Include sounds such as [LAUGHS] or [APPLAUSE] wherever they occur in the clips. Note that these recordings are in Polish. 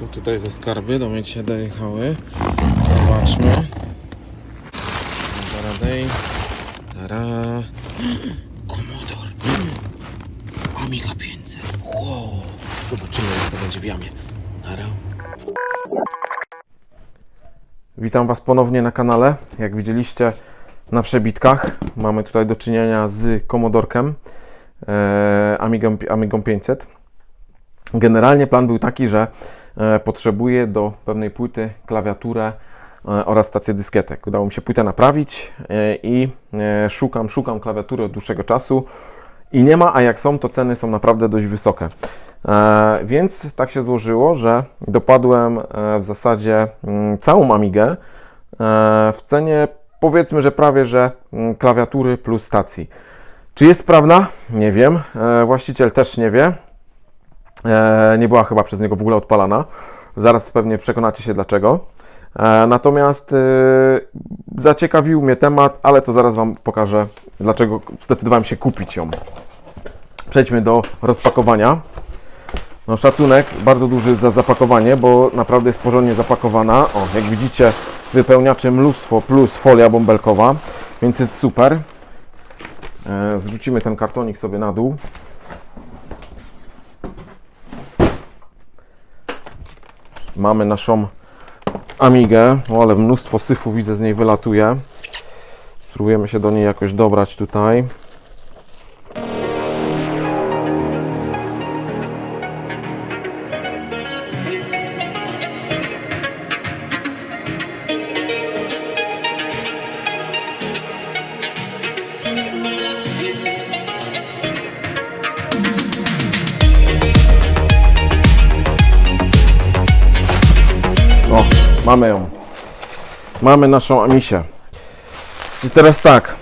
Co tutaj za skarby do mnie dzisiaj dojechały? Zobaczmy. Zaradej. Tara. Komodor. Amiga 500. Wow. Zobaczymy jak to będzie w jamie. Tara. Witam Was ponownie na kanale. Jak widzieliście na przebitkach, mamy tutaj do czynienia z Komodorkiem e, Amigą, Amigą 500. Generalnie plan był taki, że potrzebuję do pewnej płyty klawiaturę e, oraz stację dyskietek. Udało mi się płytę naprawić e, i e, szukam, szukam klawiatury od dłuższego czasu i nie ma, a jak są, to ceny są naprawdę dość wysokie. E, więc tak się złożyło, że dopadłem e, w zasadzie mm, całą Amigę e, w cenie powiedzmy, że prawie, że mm, klawiatury plus stacji. Czy jest sprawna? Nie wiem. E, właściciel też nie wie. E, nie była chyba przez niego w ogóle odpalana. Zaraz pewnie przekonacie się dlaczego. E, natomiast e, zaciekawił mnie temat, ale to zaraz Wam pokażę, dlaczego zdecydowałem się kupić ją. Przejdźmy do rozpakowania. No szacunek bardzo duży za zapakowanie, bo naprawdę jest porządnie zapakowana. O, jak widzicie, wypełniacze mnóstwo plus folia bąbelkowa, więc jest super. Zrzucimy ten kartonik sobie na dół. Mamy naszą Amigę, o, ale mnóstwo syfu widzę z niej wylatuje. Spróbujemy się do niej jakoś dobrać tutaj. Mamy naszą Amisię. I teraz tak.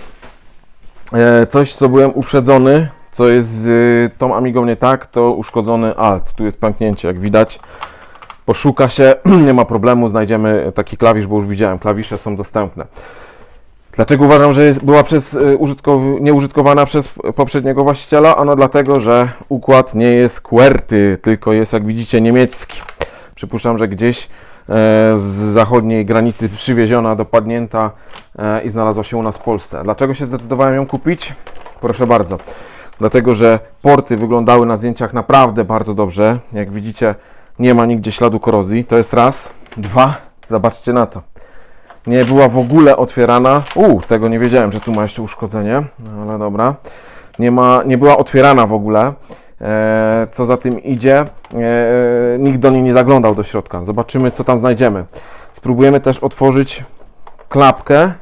E, coś, co byłem uprzedzony, co jest z y, tą Amigą nie tak, to uszkodzony alt. Tu jest pęknięcie, jak widać. Poszuka się, [CLEARS THROAT] nie ma problemu, znajdziemy taki klawisz, bo już widziałem, klawisze są dostępne. Dlaczego uważam, że jest, była przez, użytkow- nieużytkowana przez poprzedniego właściciela? Ano dlatego, że układ nie jest QWERTY, tylko jest, jak widzicie, niemiecki. Przypuszczam, że gdzieś e, z zachodniej granicy przywieziona, dopadnięta e, i znalazła się u nas w Polsce. Dlaczego się zdecydowałem ją kupić? Proszę bardzo. Dlatego, że porty wyglądały na zdjęciach naprawdę bardzo dobrze. Jak widzicie, nie ma nigdzie śladu korozji. To jest raz. Dwa. Zobaczcie na to. Nie była w ogóle otwierana. U, tego nie wiedziałem, że tu ma jeszcze uszkodzenie, ale dobra. Nie, ma, nie była otwierana w ogóle. E, co za tym idzie, e, nikt do niej nie zaglądał do środka. Zobaczymy, co tam znajdziemy. Spróbujemy też otworzyć klapkę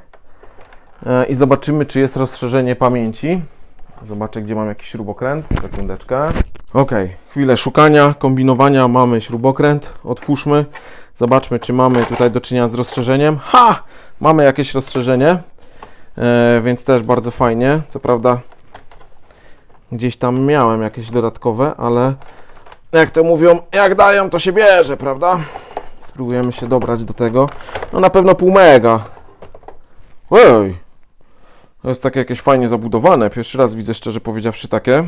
e, i zobaczymy, czy jest rozszerzenie pamięci. Zobaczę, gdzie mam jakiś śrubokręt. Sekundeczkę. Ok, chwilę szukania, kombinowania. Mamy śrubokręt. Otwórzmy. Zobaczmy, czy mamy tutaj do czynienia z rozszerzeniem. Ha! Mamy jakieś rozszerzenie, e, więc też bardzo fajnie. Co prawda, gdzieś tam miałem jakieś dodatkowe, ale jak to mówią, jak dają, to się bierze, prawda? Spróbujemy się dobrać do tego. No na pewno pół mega. Oj! To jest takie jakieś fajnie zabudowane. Pierwszy raz widzę, szczerze powiedziawszy, takie.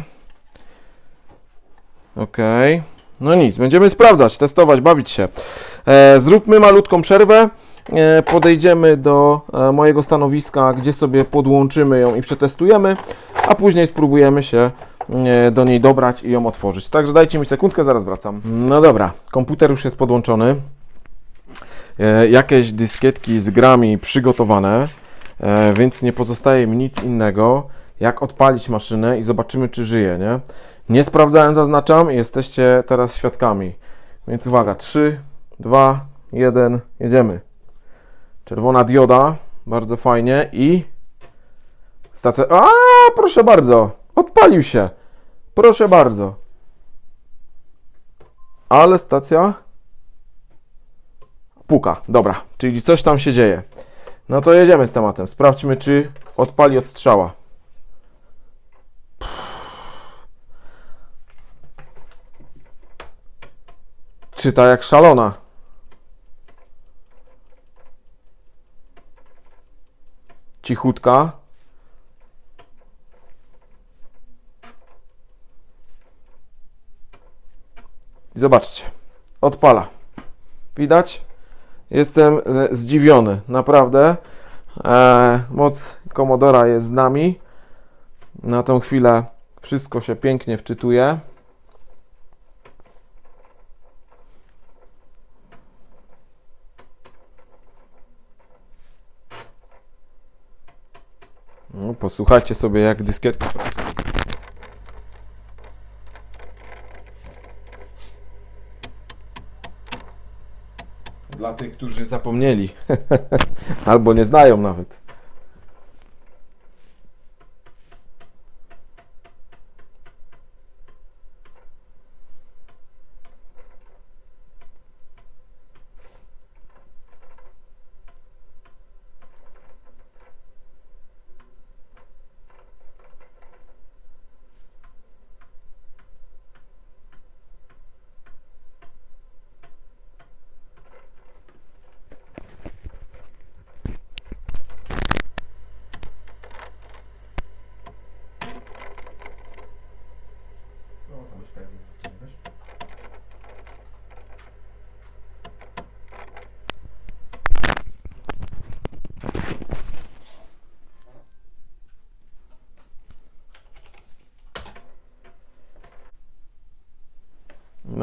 Okej. No nic, będziemy sprawdzać, testować, bawić się. E, zróbmy malutką przerwę. E, podejdziemy do e, mojego stanowiska, gdzie sobie podłączymy ją i przetestujemy, a później spróbujemy się e, do niej dobrać i ją otworzyć. Także dajcie mi sekundkę, zaraz wracam. No dobra, komputer już jest podłączony. Jakieś dyskietki z grami przygotowane, więc nie pozostaje mi nic innego, jak odpalić maszynę i zobaczymy, czy żyje, nie? Nie sprawdzałem, zaznaczam, jesteście teraz świadkami. Więc uwaga, 3, 2, 1, jedziemy. Czerwona dioda, bardzo fajnie i stacja. A, proszę bardzo, odpalił się. Proszę bardzo. Ale stacja puka. Dobra, czyli coś tam się dzieje. No to jedziemy z tematem. Sprawdźmy, czy odpali od strzała. Czyta jak szalona. Cichutka. I zobaczcie. Odpala. Widać? Jestem e, zdziwiony, naprawdę. E, moc Komodora jest z nami. Na tą chwilę wszystko się pięknie wczytuje. No, posłuchajcie sobie, jak dyskietki pracują. Dla tych, którzy zapomnieli, [LAUGHS] albo nie znają nawet.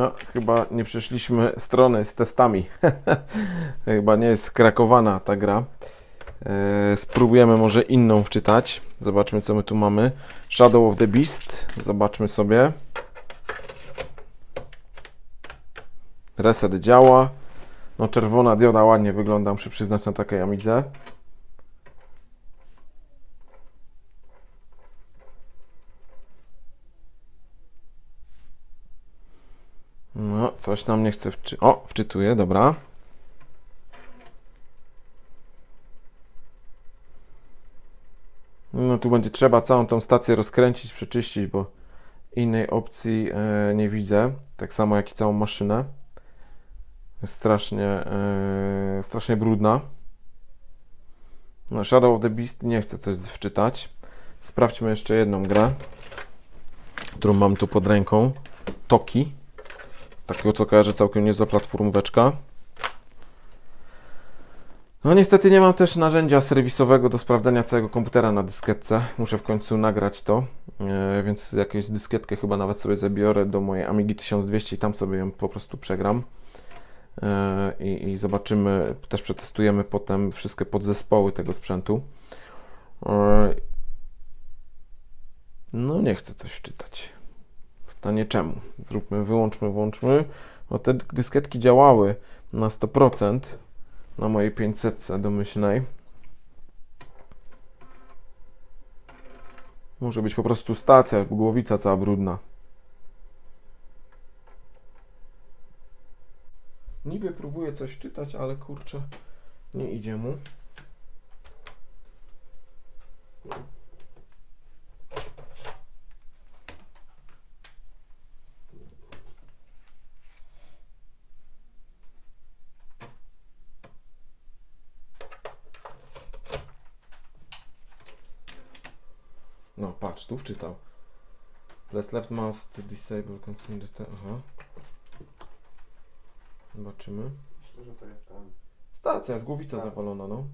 No, chyba nie przeszliśmy strony z testami. [LAUGHS] chyba nie jest skrakowana ta gra. E, spróbujemy może inną wczytać. Zobaczmy, co my tu mamy. Shadow of the Beast. Zobaczmy sobie. Reset działa. No, czerwona dioda ładnie wygląda, muszę przyznać na takiej Amidze. No, coś nam nie chce wczy... O, wczytuje, dobra. No tu będzie trzeba całą tą stację rozkręcić, przeczyścić, bo innej opcji e, nie widzę. Tak samo jak i całą maszynę. Jest strasznie, e, strasznie brudna. No, Shadow of the Beast nie chcę coś wczytać. Sprawdźmy jeszcze jedną grę, którą mam tu pod ręką. Toki. Takiego co kojarzę całkiem niezła platformóweczka. No niestety nie mam też narzędzia serwisowego do sprawdzenia całego komputera na dyskietce. Muszę w końcu nagrać to, e, więc jakąś dyskietkę chyba nawet sobie zabiorę do mojej Amigi 1200 i tam sobie ją po prostu przegram. E, I, I zobaczymy, też przetestujemy potem wszystkie podzespoły tego sprzętu. E, No nie chcę coś wczytać. Pytanie czemu? Zróbmy, wyłączmy, włączmy. No te dyskietki działały na 100% na mojej 500 domyślnej. Może być po prostu stacja, głowica cała brudna. Niby próbuję coś czytać, ale kurczę, nie idzie mu. Patrz, tu wczytał. Press left mouse to disable continue the... Aha. Zobaczymy. Myślę, że to jest tam. Stacja, z głowica Stacja. zawalona, no.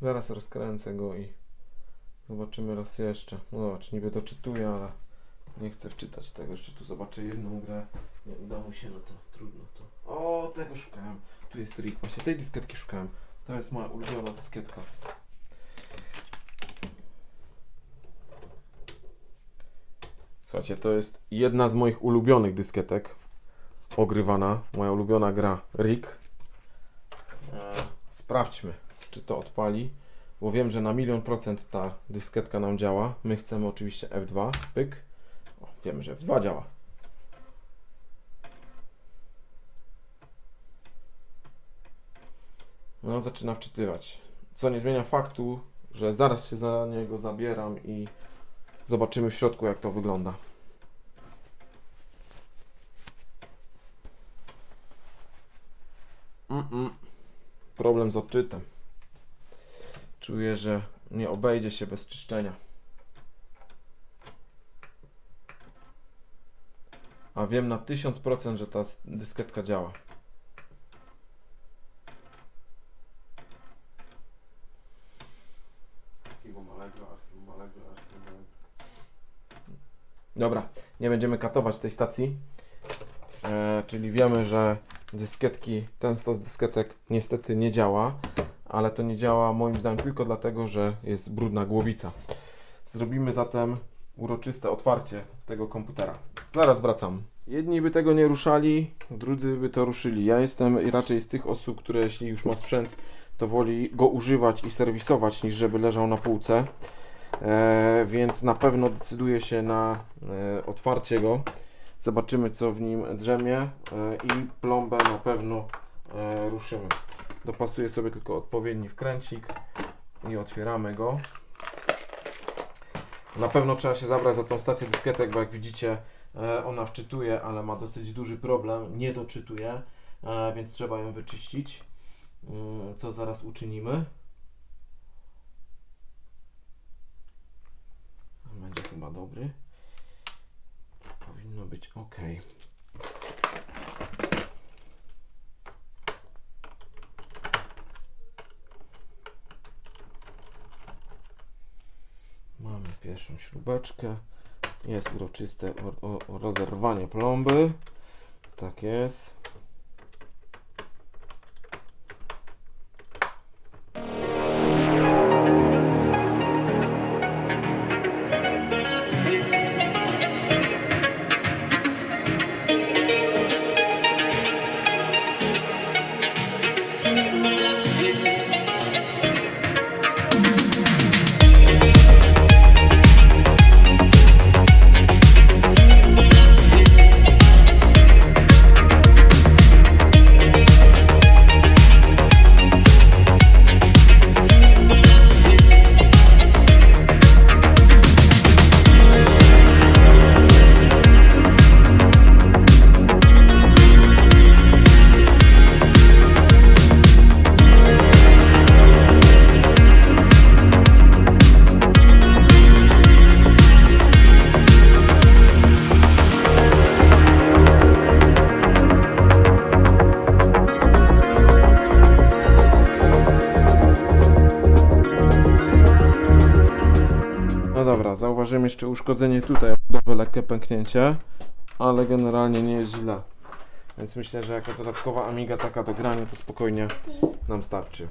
Zaraz rozkręcę go i zobaczymy raz jeszcze. No zobacz, niby to czytuję, ale nie chcę wczytać tego. Jeszcze tu zobaczę jedną grę. Nie uda mu się, no to trudno to. O, tego szukałem. Tu jest RIG. Właśnie tej dyskietki szukałem. To jest moja ulubiona dyskietka. Słuchajcie, to jest jedna z moich ulubionych dyskietek. Ogrywana. Moja ulubiona gra RIG. E, Sprawdźmy, czy to odpali. Bo wiem, że na milion procent ta dyskietka nam działa. My chcemy oczywiście F2. Pyk. O, wiemy, że F2 działa. No, zaczyna wczytywać. Co nie zmienia faktu, że zaraz się za niego zabieram i zobaczymy w środku, jak to wygląda. Mm-mm. problem z odczytem. Czuję, że nie obejdzie się bez czyszczenia. A wiem na 1000%, że ta dysketka działa. Dobra, nie będziemy katować tej stacji. E, czyli wiemy, że dyskietki, ten stos dysketek niestety nie działa, ale to nie działa moim zdaniem tylko dlatego, że jest brudna głowica. Zrobimy zatem uroczyste otwarcie tego komputera. Zaraz wracam. Jedni by tego nie ruszali, drudzy by to ruszyli. Ja jestem raczej z tych osób, które jeśli już ma sprzęt, to woli go używać i serwisować, niż żeby leżał na półce. E, więc na pewno decyduję się na e, otwarcie go. Zobaczymy, co w nim drzemie e, i plombę na pewno e, ruszymy. Dopasuję sobie tylko odpowiedni wkręcik i otwieramy go. Na pewno trzeba się zabrać za tą stację dyskietek, bo jak widzicie, e, ona wczytuje, ale ma dosyć duży problem, nie doczytuje, e, więc trzeba ją wyczyścić, Mm, co zaraz uczynimy. Będzie chyba dobry. Powinno być ok. Mamy pierwszą śrubeczkę. Jest uroczyste rozerwanie plomby. Tak jest. Zauważymy jeszcze uszkodzenie tutaj, obudowe, lekkie pęknięcie, ale generalnie nie jest źle. Więc myślę, że jako dodatkowa Amiga taka do grania to spokojnie nam starczy.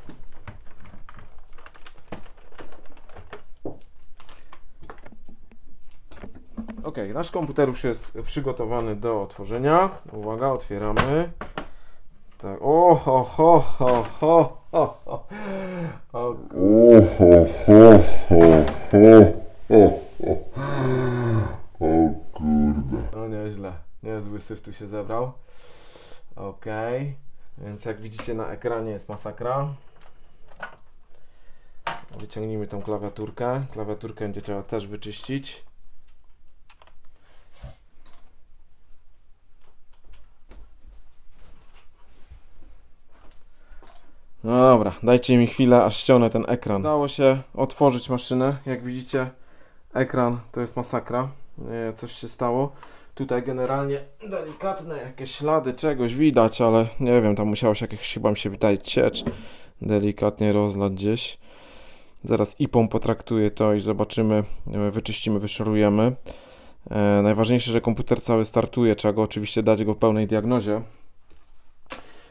Ok, nasz komputer już jest przygotowany do otworzenia. Uwaga, otwieramy. Tak, o, ho, ho, ho, ho, ho, ho. O, No nieźle, niezły syf tu się zebrał. Ok, więc jak widzicie na ekranie jest masakra. Wyciągnijmy tą klawiaturkę. Klawiaturkę będzie trzeba też wyczyścić. No dobra, dajcie mi chwilę, aż ściągnę ten ekran. Udało się otworzyć maszynę. Jak widzicie, ekran to jest masakra. Coś się stało. Tutaj generalnie delikatne jakieś ślady czegoś widać, ale nie wiem, tam musiało się jakieś, chyba mi się wydaje, ciecz delikatnie rozlać gdzieś. Zaraz IPą potraktuję to i zobaczymy, e, wyczyścimy, wyszorujemy. E, najważniejsze, że komputer cały startuje, trzeba go oczywiście dać go w pełnej diagnozie.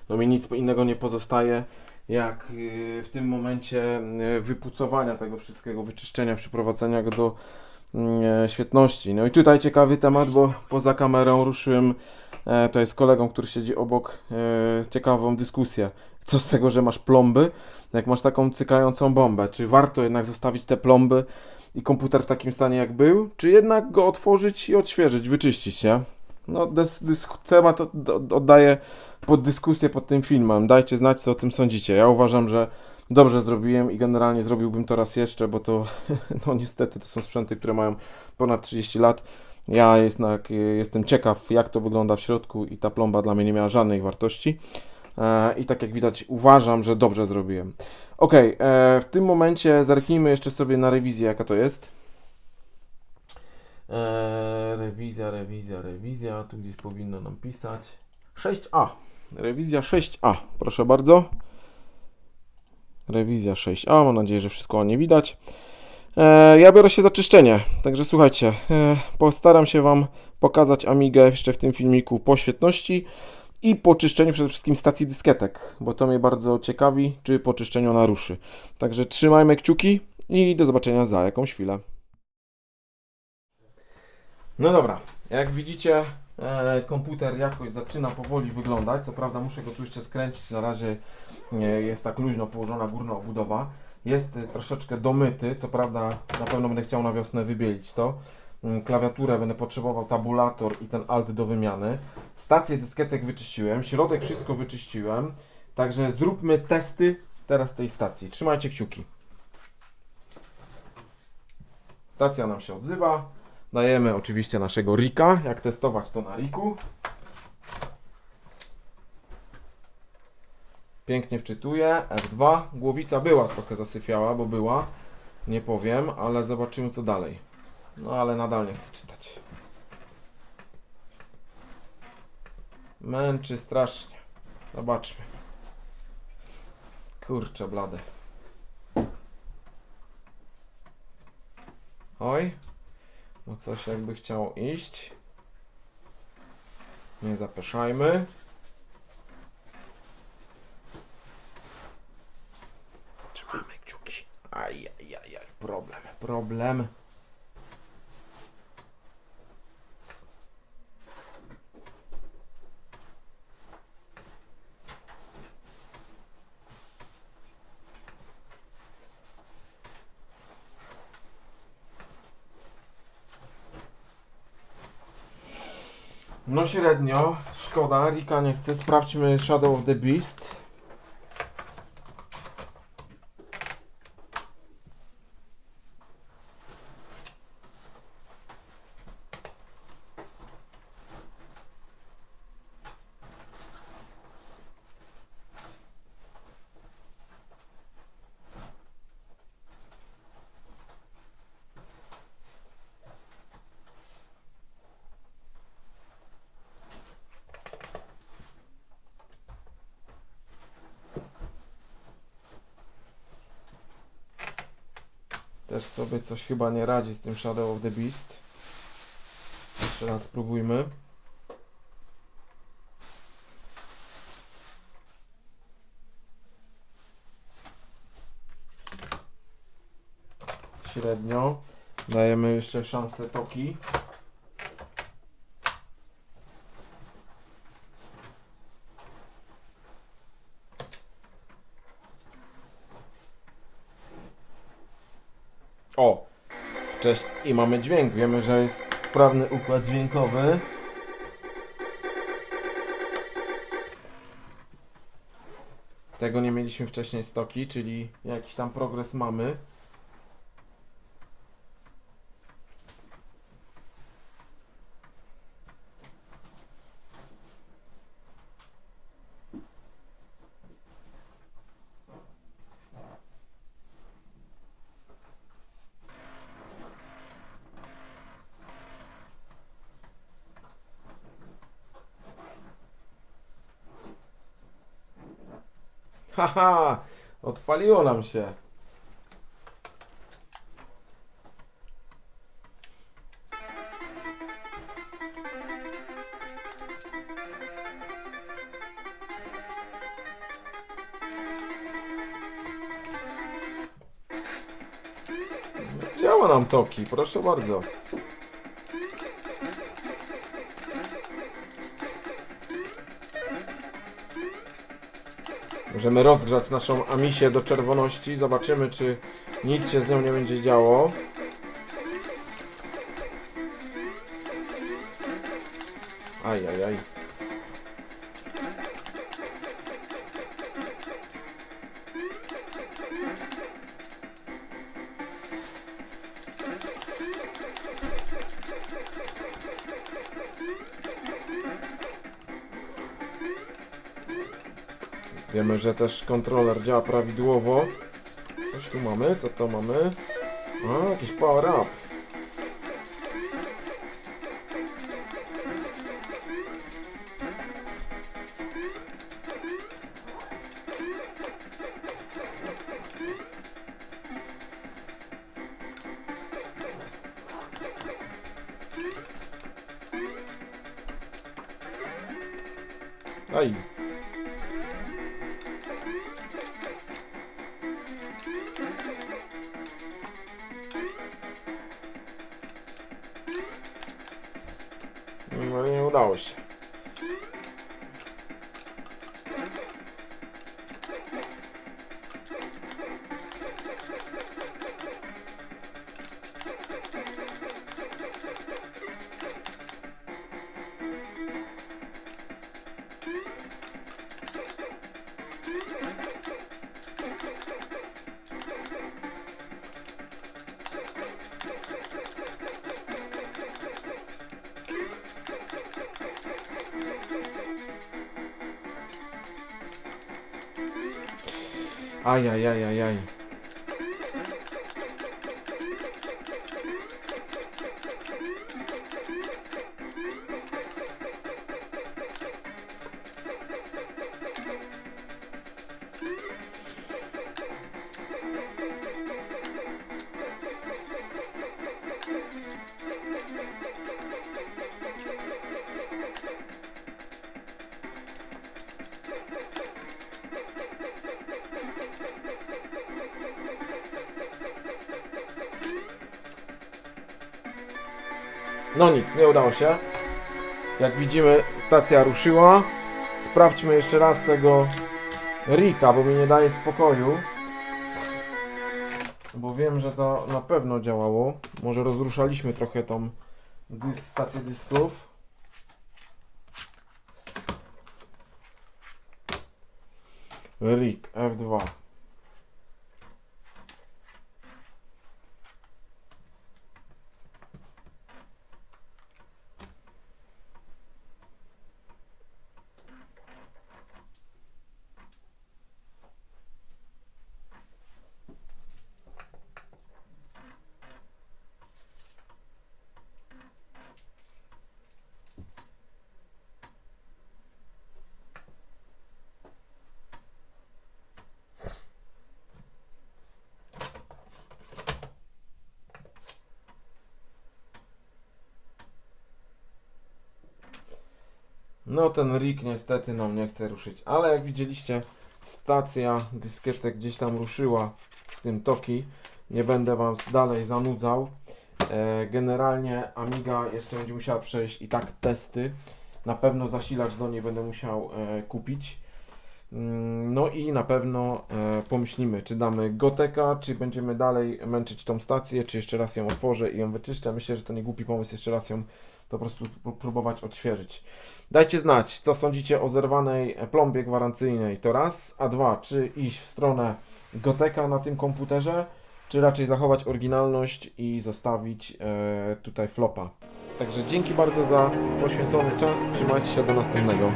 No mi nic innego nie pozostaje, jak y, w tym momencie y, wypucowania tego wszystkiego, wyczyszczenia, przyprowadzenia go do mm, świetności. No i tutaj ciekawy temat, bo poza kamerą ruszyłem, e, to jest kolegą, który siedzi obok, e, ciekawą dyskusję. Co z tego, że masz plomby, jak masz taką cykającą bombę? Czy warto jednak zostawić te plomby i komputer w takim stanie jak był, czy jednak go otworzyć i odświeżyć, wyczyścić, nie? No, temat od, od, oddaję pod dyskusję pod tym filmem. Dajcie znać, co o tym sądzicie. Ja uważam, że dobrze zrobiłem i generalnie zrobiłbym to raz jeszcze, bo to, [LAUGHS] no niestety, to są sprzęty, które mają ponad 30 lat. Ja jednak jestem ciekaw, jak to wygląda w środku i ta plomba dla mnie nie miała żadnej wartości. E, I tak jak widać, uważam, że dobrze zrobiłem. Ok, w tym momencie zerknijmy jeszcze sobie na rewizję, jaka to jest. E, rewizja, rewizja, rewizja. Tu gdzieś powinno nam pisać. 6A. Rewizja 6A. Proszę bardzo. Rewizja 6A. Mam nadzieję, że wszystko nie widać. E, ja biorę się za czyszczenie. Także słuchajcie, e, postaram się Wam pokazać Amigę jeszcze w tym filmiku po świetności i po czyszczeniu przede wszystkim stacji dyskietek, bo to mnie bardzo ciekawi, czy po czyszczeniu ona ruszy. Także trzymajmy kciuki i do zobaczenia za jakąś chwilę. No dobra, jak widzicie, komputer jakoś zaczyna powoli wyglądać. Co prawda muszę go tu jeszcze skręcić, na razie jest tak luźno położona górna obudowa. Jest e, troszeczkę domyty, co prawda na pewno będę chciał na wiosnę wybielić to. Mm, Klawiaturę będę potrzebował tabulator i ten alt do wymiany. Stację dyskietek wyczyściłem, środek wszystko wyczyściłem. Także zróbmy testy teraz tej stacji. Trzymajcie kciuki. Stacja nam się odzywa. Dajemy oczywiście naszego Rika. Jak testować to na Riku. Pięknie wczytuje. F2. Głowica była trochę zasyfiała, bo była. Nie powiem, ale zobaczymy co dalej. No ale nadal nie chcę czytać. Męczy strasznie. Zobaczmy. Kurczę blade. Oj. No coś jakby chciało iść. Nie zapeszajmy. Trzymamy kciuki. Ajajajaj, problem, problem. Średnio, szkoda, Rika nie chce. Sprawdźmy Shadow of the Beast. Też sobie coś chyba nie radzi z tym Shadow of the Beast. Jeszcze raz spróbujmy. Średnio. Dajemy jeszcze szansę Toki. O! I mamy dźwięk. Wiemy, że jest sprawny układ dźwiękowy. Tego nie mieliśmy wcześniej stoki, czyli jakiś tam progres mamy. Haha! Odpaliło nam się. Działa nam toki, proszę bardzo. Możemy rozgrzać naszą amisię do czerwoności. Zobaczymy, czy nic się z nią nie będzie działo. Aj, aj, aj. Wiemy, że też kontroler działa prawidłowo. Coś tu mamy, co to mamy? A, jakiś power up. Aj. Ajajajajaj. No nic, nie udało się. Jak widzimy, stacja ruszyła. Sprawdźmy jeszcze raz tego Rika, bo mi nie daje spokoju. Bo wiem, że to na pewno działało. Może rozruszaliśmy trochę tą dys stację dysków. Rik F2. No ten rig niestety nam nie chce ruszyć, ale jak widzieliście stacja dyskietek gdzieś tam ruszyła z tym toki. Nie będę Wam dalej zanudzał. E, generalnie Amiga jeszcze będzie musiała przejść i tak testy. Na pewno zasilacz do niej będę musiał e, kupić. Mm, No i na pewno e, pomyślimy, czy damy Goteka, czy będziemy dalej męczyć tą stację, czy jeszcze raz ją otworzę i ją wyczyszczę. Myślę, że to nie głupi pomysł jeszcze raz ją po prostu pró- próbować odświeżyć. Dajcie znać, co sądzicie o zerwanej plombie gwarancyjnej. To raz, a dwa, czy iść w stronę Goteka na tym komputerze, czy raczej zachować oryginalność i zostawić e, tutaj flopa. Także dzięki bardzo za poświęcony czas. Trzymajcie się do następnego.